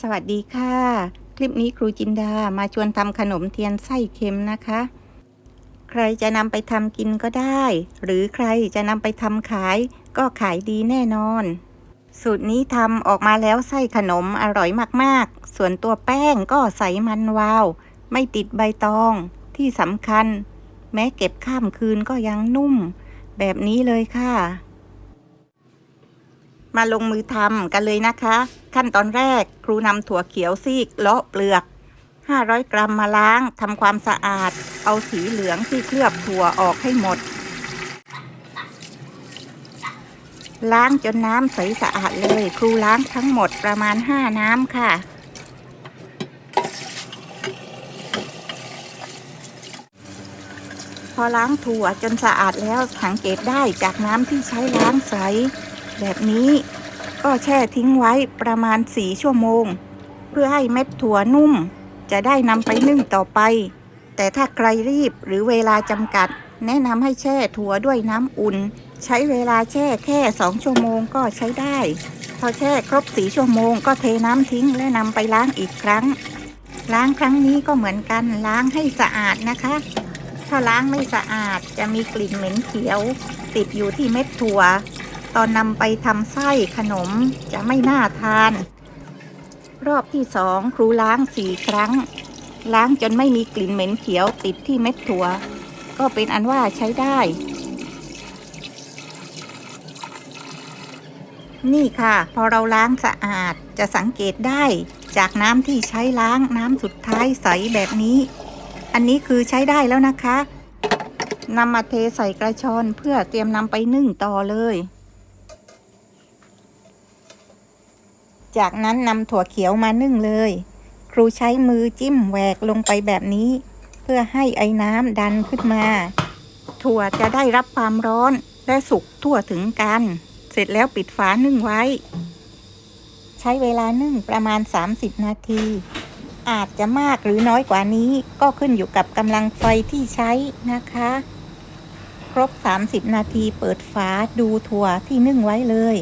สวัสดีค่ะ คลิปนี้ครูจินดามาชวนทำขนมเทียนไส้เค็มนะคะ ใครจะนำไปทำกินก็ได้ หรือใครจะนำไปทำขายก็ขายดีแน่นอน สูตรนี้ทำออกมาแล้วไส้ขนมอร่อยมากๆ ส่วนตัวแป้งก็ใสมันวาว ไม่ติดใบตองที่สำคัญ แม้เก็บข้ามคืนก็ยังนุ่ม แบบนี้เลยค่ะ มาลงมือทำกันเลยนะคะ ขั้นตอนแรกครูนำถั่วเขียวซีกเลาะเปลือก 500 กรัมมาล้างทำความสะอาด เอาสีเหลืองที่เคลือบถั่วออกให้หมด ล้างจนน้ำใสสะอาดเลย ครูล้างทั้งหมดประมาณ 5 น้ำค่ะ พอล้างถั่วจนสะอาดแล้วสังเกตได้จากน้ำที่ใช้ล้างใส แบบนี้ ก็แช่ทิ้งไว้ประมาณ 4 ชั่วโมง เพื่อให้เม็ดถั่วนุ่ม จะได้นำไปนึ่งต่อไป แต่ถ้าใครรีบหรือเวลาจำกัด แนะนำให้แช่ถั่วด้วยน้ำอุ่น ใช้เวลาแช่แค่ 2 ชั่วโมงก็ใช้ได้ พอแช่ครบ4ชั่วโมงก็เทน้ำทิ้งและนำไปล้างอีกครั้ง ล้างครั้งนี้ก็เหมือนกันล้างให้สะอาดนะคะ ถ้าล้างไม่สะอาดจะมีกลิ่นเหม็นเขียว ติดอยู่ที่เม็ดถั่ว ตอนนำไปทำไส้ขนมจะไม่น่าทาน รอบที่สองครูล้างสี่ครั้ง ล้างจนไม่มีกลิ่นเหม็นเขียวติดที่เม็ดถั่ว ก็เป็นอันว่าใช้ได้ นี่ค่ะ พอเราล้างสะอาดจะสังเกตได้ จากน้ำที่ใช้ล้างน้ำสุดท้ายใสแบบนี้ อันนี้คือใช้ได้แล้วนะคะนำมาเทใส่กระชอนเพื่อเตรียมนำไปนึ่งต่อเลย จากนั้นนำถั่วเขียวมานึ่งเลย ครูใช้มือจิ้มแหวกลงไปแบบนี้ เพื่อให้ไอ้น้ำดันขึ้นมา ถั่วจะได้รับความร้อนและสุกทั่วถึงกัน เสร็จแล้วปิดฝานึ่งไว้ ใช้เวลานึ่งประมาณ 30 นาที อาจจะมากหรือน้อยกว่านี้ก็ขึ้นอยู่กับกำลังไฟที่ใช้นะคะ ครบ 30 นาทีเปิดฝาดูถั่วที่นึ่งไว้เลย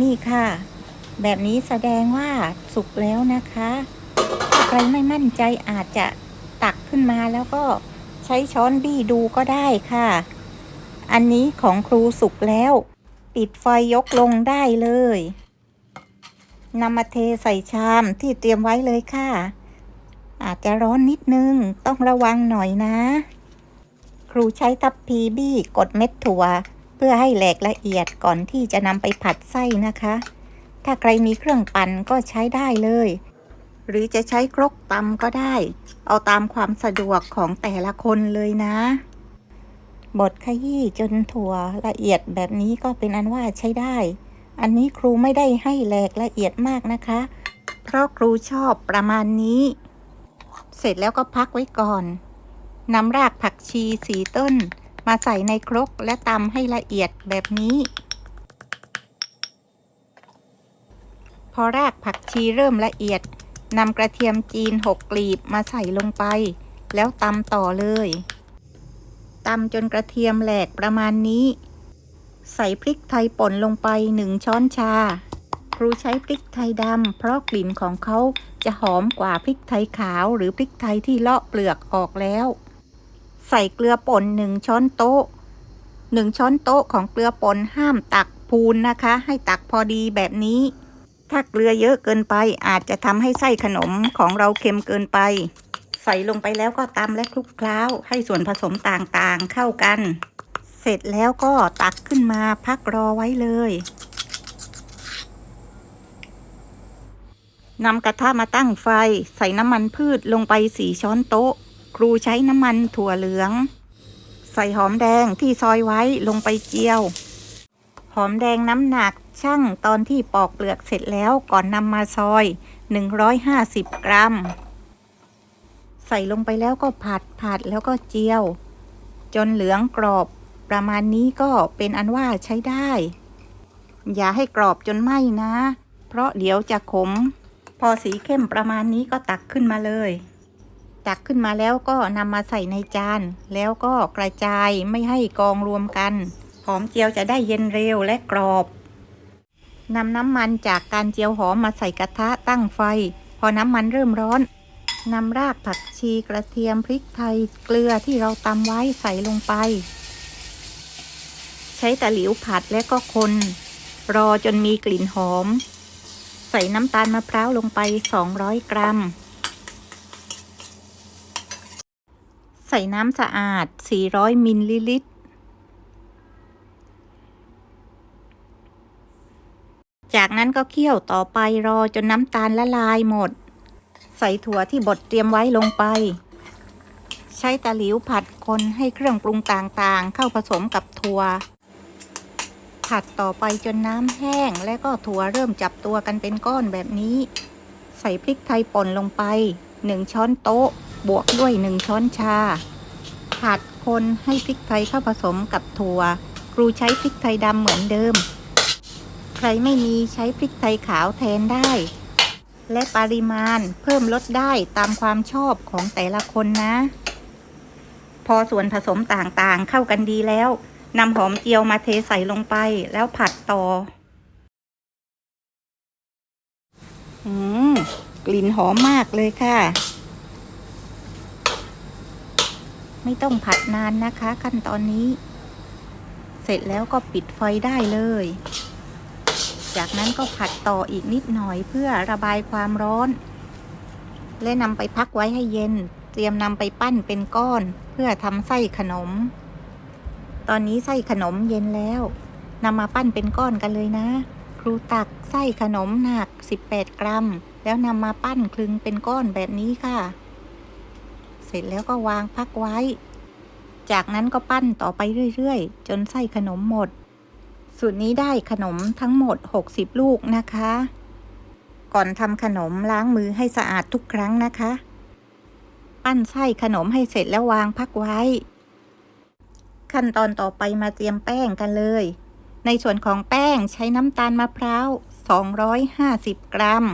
นี่ค่ะ แบบนี้แสดงว่าสุกแล้วนะคะถ้าใครไม่มั่นใจอาจจะตักขึ้นมาแล้วก็ใช้ช้อนบี้ดูก็ได้ค่ะ อันนี้ของครูสุกแล้ว ปิดไฟยกลงได้เลยนำมาเทใส่ชามที่เตรียมไว้เลยค่ะ อาจจะร้อนนิดนึงต้องระวังหน่อยนะ ครูใช้ทัพพีบี้กดเม็ดถั่ว เพื่อให้แหลกละเอียดก่อนที่จะนำไปผัดไส้นะคะ ถ้าใครมีเครื่องปั่นก็ใช้ได้เลย หรือจะใช้ครกตำก็ได้ เอาตามความสะดวกของแต่ละคนเลยนะ บดขยี้จนถั่วละเอียดแบบนี้ก็เป็นอันว่าใช้ได้ อันนี้ครูไม่ได้ให้แหลกละเอียดมากนะคะ เพราะครูชอบประมาณนี้ เสร็จแล้วก็พักไว้ก่อนนำรากผักชีสีต้น มาใส่ในครกและตำให้ละเอียดแบบนี้ อรากผักชีเริ่มละเอียดนำกระเทียมจีนหกกลีบมาใส่ลงไป แล้วตำต่อเลยตำจนกระเทียมแหลกประมาณนี้ ใส่พริกไทยป่นลงไปหนึ่งช้อนชา ครูใช้พริกไทยดำเพราะกลิ่นของเขาจะหอมกว่าพริกไทยขาวหรือพริกไทยที่เลาะเปลือกออกแล้ว ใส่เกลือป่นหนึ่งช้อนโต๊ะหนึ่งช้อนโต๊ะของเกลือป่นห้ามตักพูนนะคะ ให้ตักพอดีแบบนี้ ถ้าเกลือเยอะเกินไปอาจจะทำให้ไส้ขนมของเราเค็มเกินไป ใส่ลงไปแล้วก็ตำและคลุกเคล้าให้ส่วนผสมต่างๆเข้ากัน เสร็จแล้วก็ตักขึ้นมาพักรอไว้เลยนำกระทะมาตั้งไฟ ใส่น้ำมันพืชลงไปสี่ช้อนโต๊ะ ครูใช้น้ำมันถั่วเหลือง ใส่หอมแดงที่ซอยไว้ลงไปเจียว หอมแดงน้ำหนัก ช่างตอนที่ปอกเปลือกเสร็จแล้วก่อนนำมาซอย 150 กรัม ใส่ลงไปแล้วก็ผัดผัดแล้วก็เจียว จนเหลืองกรอบ ประมาณนี้ก็เป็นอันว่าใช้ได้ อย่าให้กรอบจนไหม้นะ เพราะเดี๋ยวจะขม พอสีเข้มประมาณนี้ก็ตักขึ้นมาเลย ตักขึ้นมาแล้วก็นำมาใส่ในจาน แล้วก็กระจายไม่ให้กองรวมกัน หอมเจียวจะได้เย็นเร็วและกรอบ นำน้ำมันจากการเจียวหอมมาใส่กระทะตั้งไฟ พอน้ำมันเริ่มร้อนนำรากผักชีกระเทียมพริกไทยเกลือที่เราตำไว้ใส่ลงไป ใช้ตะหลิวผัดและก็คน รอจนมีกลิ่นหอม ใส่น้ำตาลมะพร้าวลงไป 200 กรัม ใส่น้ำสะอาด 400 มิลลิลิตร จากนั้นก็เคี่ยวต่อไปรอจนน้ำตาลละลายหมด ใส่ถั่วที่บดเตรียมไว้ลงไป ใช้ตะหลิวผัดคนให้เครื่องปรุงต่างๆ เข้าผสมกับถั่ว ผัดต่อไปจนน้ำแห้งและก็ถั่วเริ่มจับตัวกันเป็นก้อนแบบนี้ ใส่พริกไทยป่นลงไป1ช้อนโต๊ะ บวกด้วย1ช้อนชา ผัดคนให้พริกไทยเข้าผสมกับถั่ว ครูใช้พริกไทยดำเหมือนเดิม ใครไม่มีใช้พริกไทยขาวแทนได้ และปริมาณเพิ่มลดได้ตามความชอบของแต่ละคนนะ พอส่วนผสมต่างๆเข้ากันดีแล้วนำหอมเจียวมาเทใส่ลงไปแล้วผัดต่อ อืม กลิ่นหอมมากเลยค่ะ ไม่ต้องผัดนานนะคะขั้นตอนนี้ เสร็จแล้วก็ปิดไฟได้เลย จากนั้นก็ผัดต่ออีกนิดหน่อยเพื่อระบายความร้อน และนำไปพักไว้ให้เย็น เตรียมนำไปปั้นเป็นก้อน เพื่อทำไส้ขนม ตอนนี้ไส้ขนมเย็นแล้วนำมาปั้นเป็นก้อนกันเลยนะ ครูตักไส้ขนมหนัก 18 กรัม แล้วนำมาปั้นคลึงเป็นก้อนแบบนี้ค่ะ เสร็จแล้วก็วางพักไว้ จากนั้นก็ปั้นต่อไปเรื่อยๆ จนไส้ขนมหมด สูตรนี้ได้ขนมทั้งหมด 60 ลูกนะคะ ก่อนทำขนมล้างมือให้สะอาดทุกครั้งนะคะ ปั้นไส้ขนมให้เสร็จแล้ววางพักไว้ ขั้นตอนต่อไปมาเตรียมแป้งกันเลย ในส่วนของแป้งใช้น้ำตาลมะพร้าว 250 กรัม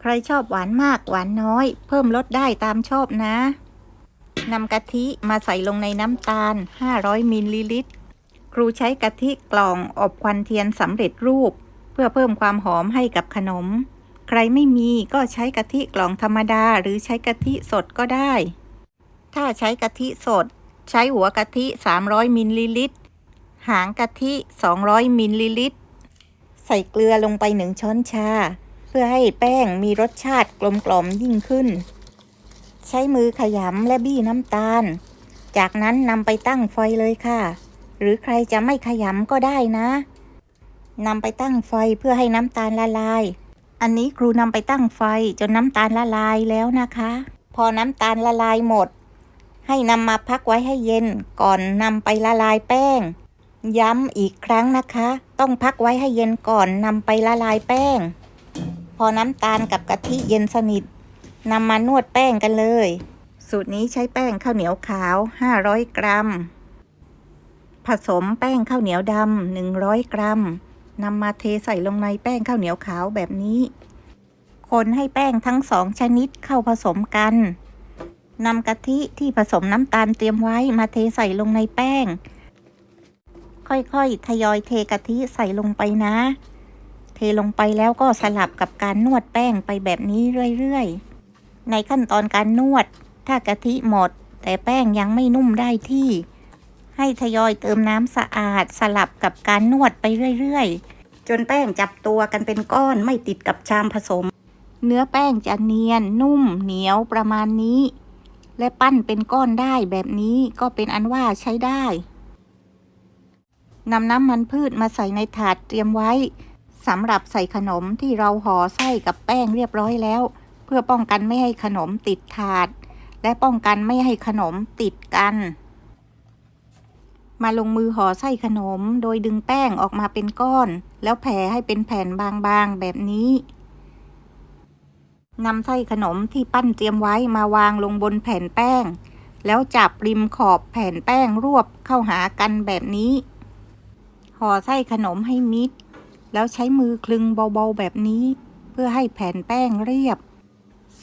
ใครชอบหวานมากหวานน้อย เพิ่มลดได้ตามชอบนะนำกะทิมาใส่ลงในน้ำตาล 500มิลลิลิตร ครูใช้กะทิกล่องอบควันเทียนสำเร็จรูป เพื่อเพิ่มความหอมให้กับขนม ใครไม่มีก็ใช้กะทิกล่องธรรมดาหรือใช้กะทิสดก็ได้ ถ้าใช้กะทิสด ใช้หัวกะทิ 300มิลลิลิตร หางกะทิ 200มิลลิลิตร ใส่เกลือลงไปหนึ่งช้อนชา เพื่อให้แป้งมีรสชาติกลมกล่อมยิ่งขึ้น ใช้มือขยำและบี้น้ำตาล จากนั้นนำไปตั้งไฟเลยค่ะ หรือใครจะไม่ขยำก็ได้นะนำไปตั้งไฟเพื่อให้น้ำตาลละลาย อันนี้ครูนำไปตั้งไฟจนน้ำตาลละลายแล้วนะคะ พอน้ำตาลละลายหมด ให้นำมาพักไว้ให้เย็นก่อนนำไปละลายแป้ง ย้ำอีกครั้งนะคะ ต้องพักไว้ให้เย็นก่อนนำไปละลายแป้ง พอน้ำตาลกับกะทิเย็นสนิทนำมานวดแป้งกันเลย สูตรนี้ใช้แป้งข้าวเหนียวขาว 500 กรัม ผสมแป้งข้าวเหนียวดำ100 กรัมนำมาเทใส่ลงในแป้งข้าวเหนียวขาวแบบนี้ คนให้แป้งทั้งสองชนิดเข้าผสมกันนำกะทิที่ผสมน้ำตาลเตรียมไว้มาเทใส่ลงในแป้ง ค่อยๆ ทยอยเทกะทิใส่ลงไปนะ เทลงไปแล้วก็สลับกับการนวดแป้งไปแบบนี้เรื่อยๆ ในขั้นตอนการนวด ถ้ากะทิหมด แต่แป้งยังไม่นุ่มได้ที่ ให้ทยอยเติมน้ำสะอาดสลับกับการนวดไปเรื่อยๆ จนแป้งจับตัวกันเป็นก้อนไม่ติดกับชามผสม เนื้อแป้งจะเนียนนุ่มเหนียวประมาณนี้ และปั้นเป็นก้อนได้แบบนี้ก็เป็นอันว่าใช้ได้นำน้ำมันพืชมาใส่ในถาดเตรียมไว้สำหรับใส่ขนมที่เราห่อไส้กับแป้งเรียบร้อยแล้ว เพื่อป้องกันไม่ให้ขนมติดถาด และป้องกันไม่ให้ขนมติดกัน มาลงมือห่อไส้ขนม โดยดึงแป้งออกมาเป็นก้อน แล้วแผ่ให้เป็นแผ่นบางๆแบบนี้นำไส้ขนมที่ปั้นเตรียมไว้มาวางลงบนแผ่นแป้ง แล้วจับริมขอบแผ่นแป้งรวบเข้าหากันแบบนี้ ห่อไส้ขนมให้มิด แล้วใช้มือคลึงเบาๆแบบนี้ เพื่อให้แผ่นแป้งเรียบ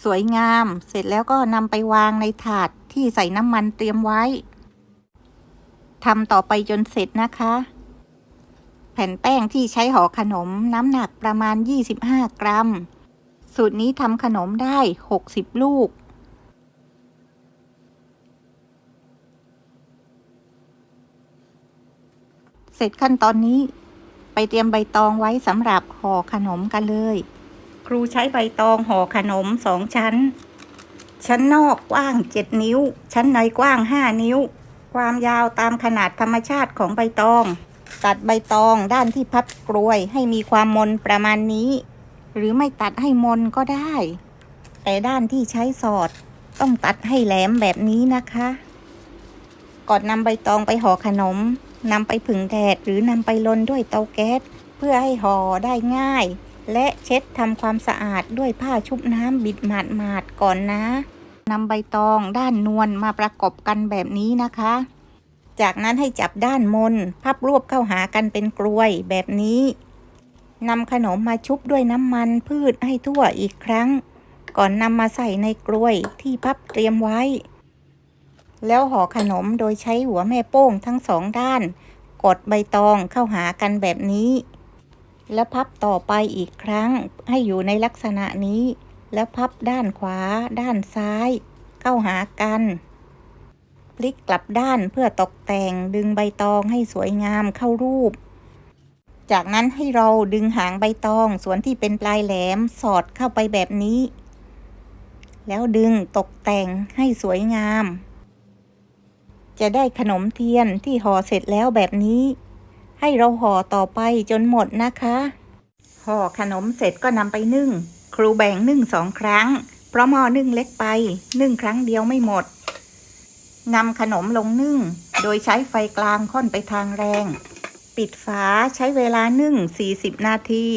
สวยงาม เสร็จแล้วก็นำไปวางในถาดที่ใส่น้ำมันเตรียมไว้ ทำต่อไปจนเสร็จนะคะ แผ่นแป้งที่ใช้ห่อขนมน้ำหนักประมาณ 25 กรัม สูตรนี้ทำขนมได้ 60 ลูกเสร็จขั้นตอนนี้ไปเตรียมใบตองไว้สำหรับห่อขนมกันเลย ครูใช้ใบตองห่อขนมสองชั้น ชั้นนอกกว้าง7นิ้ว ชั้นในกว้าง5นิ้ว ความยาวตามขนาดธรรมชาติของใบตอง ตัดใบตองด้านที่พับกลวยให้มีความมนประมาณนี้ หรือไม่ตัดให้มนก็ได้ แต่ด้านที่ใช้สอดต้องตัดให้แหลมแบบนี้นะคะ ก่อนนำใบตองไปห่อขนมนำไปผึ่งแดดหรือนำไปลนด้วยเตาแก๊สเพื่อให้ห่อได้ง่าย และเช็ดทำความสะอาดด้วยผ้าชุบน้ำบิดหมาดๆก่อนนะ นำใบตองด้านนวลมาประกบกันแบบนี้นะคะ จากนั้นให้จับด้านมน พับรวบเข้าหากันเป็นกลวยแบบนี้นำขนมมาชุบด้วยน้ำมันพืชให้ทั่วอีกครั้ง ก่อนนำมาใส่ในกลวยที่พับเตรียมไว้ แล้วห่อขนมโดยใช้หัวแม่โป้งทั้งสองด้าน กดใบตองเข้าหากันแบบนี้ แล้วพับต่อไปอีกครั้งให้อยู่ในลักษณะนี้ แล้วพับด้านขวา ด้านซ้าย เข้าหากัน พลิกกลับด้านเพื่อตกแต่งดึงใบตองให้สวยงามเข้ารูป จากนั้นให้เราดึงหางใบตองส่วนที่เป็นปลายแหลมสอดเข้าไปแบบนี้ แล้วดึงตกแต่งให้สวยงาม จะได้ขนมเทียนที่ห่อเสร็จแล้วแบบนี้ ให้เราห่อต่อไปจนหมดนะคะห่อขนมเสร็จก็นำไปนึ่ง ครูแบ่งนึ่งสองครั้ง เพราะหม้อนึ่งเล็กไปนึ่งครั้งเดียวไม่หมดนำขนมลงนึ่ง โดยใช้ไฟกลางค่อนไปทางแรง ปิดฝาใช้เวลานึ่ง 40 นาที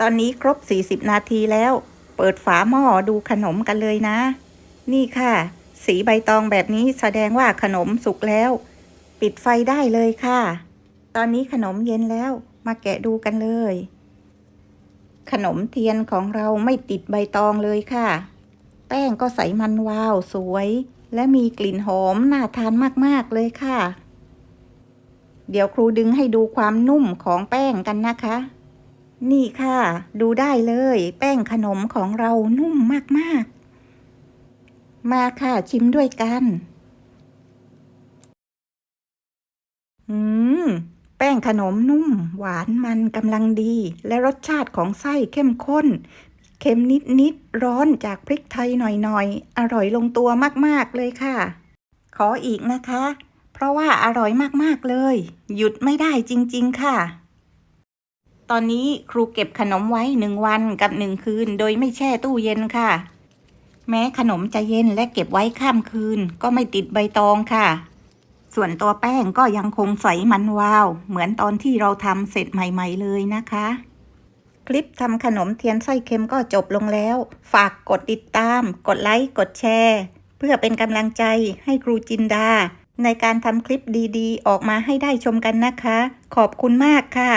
ตอนนี้ครบ 40 นาทีแล้ว เปิดฝาหม้อดูขนมกันเลยนะ นี่ค่ะ สีใบตองแบบนี้แสดงว่าขนมสุกแล้ว ปิดไฟได้เลยค่ะ ตอนนี้ขนมเย็นแล้ว มาแกะดูกันเลย ขนมเทียนของเราไม่ติดใบตองเลยค่ะ แป้งก็ใสมันวาวสวย และมีกลิ่นหอมน่าทานมากๆเลยค่ะ เดี๋ยวครูดึงให้ดูความนุ่มของแป้งกันนะคะ นี่ค่ะ ดูได้เลย แป้งขนมของเรานุ่มมากๆ มาค่ะชิมด้วยกัน อืม แป้งขนมนุ่ม หวานมันกำลังดี และรสชาติของไส้เข้มข้น เค็มนิดๆร้อนจากพริกไทยหน่อยๆ อร่อยลงตัวมากๆเลยค่ะ ขออีกนะคะ เพราะว่าอร่อยมากๆเลย หยุดไม่ได้จริง ๆ ค่ะ ตอนนี้ครูเก็บขนมไว้หนึ่งวันกับหนึ่งคืน โดยไม่แช่ตู้เย็นค่ะ แม้ขนมจะเย็นและเก็บไว้ข้ามคืน ก็ไม่ติดใบตองค่ะ ส่วนตัวแป้งก็ยังคงใสมันวาว เหมือนตอนที่เราทำเสร็จใหม่ ๆ เลยนะคะ คลิปทำขนมเทียนไส้เค็มก็จบลงแล้ว ฝากกดติดตาม กดไลค์ กดแชร์ เพื่อเป็นกำลังใจให้ครูจินดา ในการทำคลิปดีๆ ออกมาให้ได้ชมกันนะคะ ขอบคุณมากค่ะ